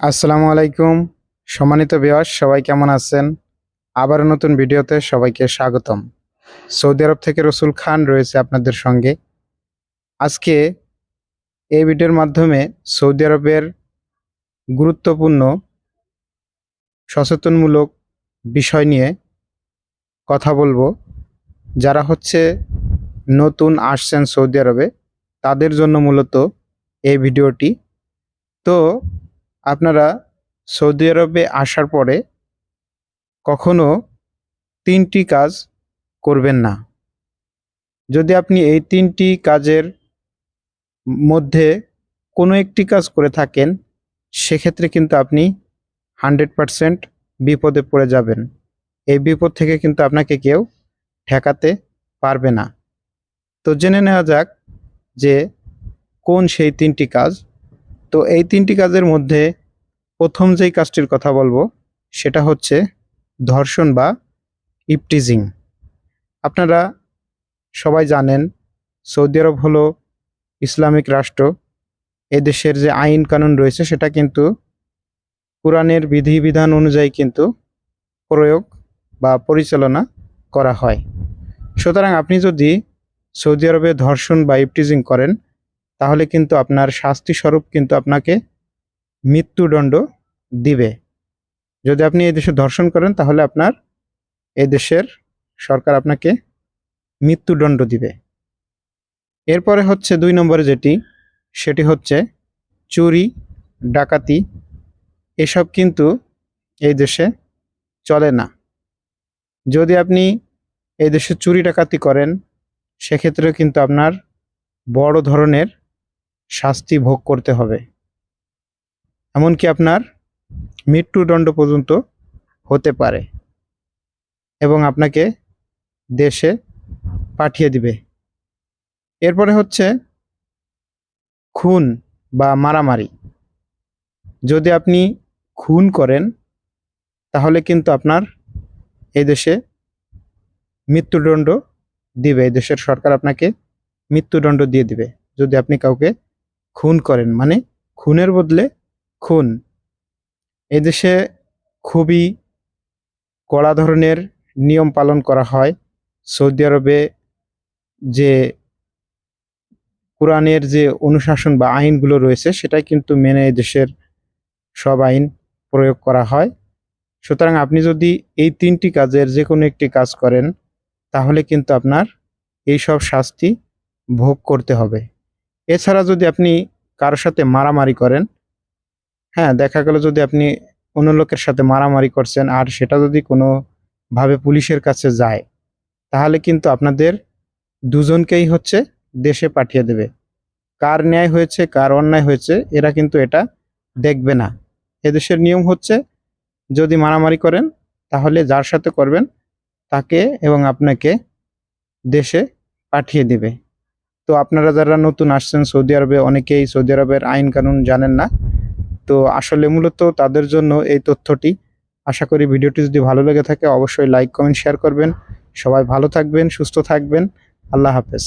আসসালামু আলাইকুম। সম্মানিত বিয়াস সবাই কেমন আছেন? আবারও নতুন ভিডিওতে সবাইকে স্বাগতম। সৌদি আরব থেকে রসুল খান রয়েছে আপনাদের সঙ্গে। আজকে এই ভিডিওর মাধ্যমে সৌদি আরবের গুরুত্বপূর্ণ, সচেতনমূলক বিষয় নিয়ে কথা বলব। যারা হচ্ছে নতুন আসছেন সৌদি আরবে, তাদের জন্য মূলত এই ভিডিওটি। তো আপনারা সৌদি আরবে আসার পরে কখনো তিনটি কাজ করবেন না। যদি আপনি এই তিনটি কাজের মধ্যে কোনো একটি কাজ করে থাকেন, সেক্ষেত্রে কিন্তু আপনি হান্ড্রেড পারসেন্ট বিপদে পড়ে যাবেন। এই বিপদ থেকে কিন্তু আপনাকে কেউ ঠেকাতে পারবে না। তো জেনে নেওয়া যাক যে কোন সেই তিনটি কাজ তো এই তিনটি কাজের মধ্যে প্রথম যেই কাজটির কথা বলব, সেটা হচ্ছে ধর্ষণ বা ইপটিজিং। আপনারা সবাই জানেন, সৌদি আরব হলো ইসলামিক রাষ্ট্র। এদেশের যে আইন কানুন রয়েছে, সেটা কিন্তু কোরআনের বিধিবিধান অনুযায়ী কিন্তু প্রয়োগ বা পরিচালনা করা হয়। সুতরাং আপনি যদি সৌদি আরবে ধর্ষণ বা ইপটিজিং করেন তাহলে কিন্তু আপনার শাস্তি স্বরূপ কিন্তু আপনাকে মৃত্যুদণ্ড দিবে। যদি আপনি এই দেশে ধর্ষণ করেন, তাহলে আপনার দেশের সরকার আপনাকে মৃত্যুদণ্ড দিবে। এরপরে হচ্ছে দুই নম্বরে যেটি, সেটি হচ্ছে চুরি, ডাকাতি, এসব কিন্তু এই দেশে চলে না। যদি আপনি এই দেশে চুরি, ডাকাতি করেন সেক্ষেত্রে কিন্তু আপনার বড় ধরনের শাস্তি ভোগ করতে হবে। এমনকি আপনার মৃত্যুদণ্ড পর্যন্ত হতে পারে এবং আপনাকে দেশে পাঠিয়ে দিবে। এরপরে হচ্ছে খুন বা মারামারি। যদি আপনি খুন করেন, তাহলে কিন্তু আপনার এই দেশে মৃত্যুদণ্ড দিবে। এই দেশের সরকার আপনাকে মৃত্যুদণ্ড দিয়ে দিবে। যদি আপনি কাউকে খুন করেন মানে খুনের বদলে খুন। এদেশে খুবই কড়া ধরনের নিয়ম পালন করা হয়। সৌদি আরবে যে কোরআনের যে অনুশাসন বা আইনগুলো রয়েছে, সেটাই কিন্তু মেনে দেশের সব আইন প্রয়োগ করা হয়। সুতরাং আপনি যদি এই তিনটি কাজের যে কোনো একটি কাজ করেন, তাহলে কিন্তু আপনার এই সব শাস্তি ভোগ করতে হবে। এছাড়া যদি আপনি কারোর সাথে মারামারি করেন হ্যাঁ দেখা গেল যদি আপনি অন্য লোকের সাথে মারামারি করছেন আর সেটা যদি কোনোভাবে পুলিশের কাছে যায়, তাহলে কিন্তু আপনাদের দুজনকেই হচ্ছে দেশে পাঠিয়ে দেবে। কার ন্যায় হয়েছে, কার অন্যায় হয়েছে, এরা কিন্তু এটা দেখবে না। এদেশের নিয়ম হচ্ছে যদি মারামারি করেন, তাহলে যার সাথে করবেন তাকে এবং আপনাকে দেশে পাঠিয়ে দিবে। তো আপনারা যারা নতুন আসছেন সৌদি আরবে, অনেকেই সৌদি আরবের আইন কানুন জানেন না। তো আসলে মূলত তাদের জন্য এই তথ্যটি। আশা করি ভিডিওটি যদি ভালো লেগে থাকে, অবশ্যই লাইক, কমেন্ট, শেয়ার করবেন। সবাই ভালো থাকবেন, সুস্থ থাকবেন। আল্লাহ হাফেজ।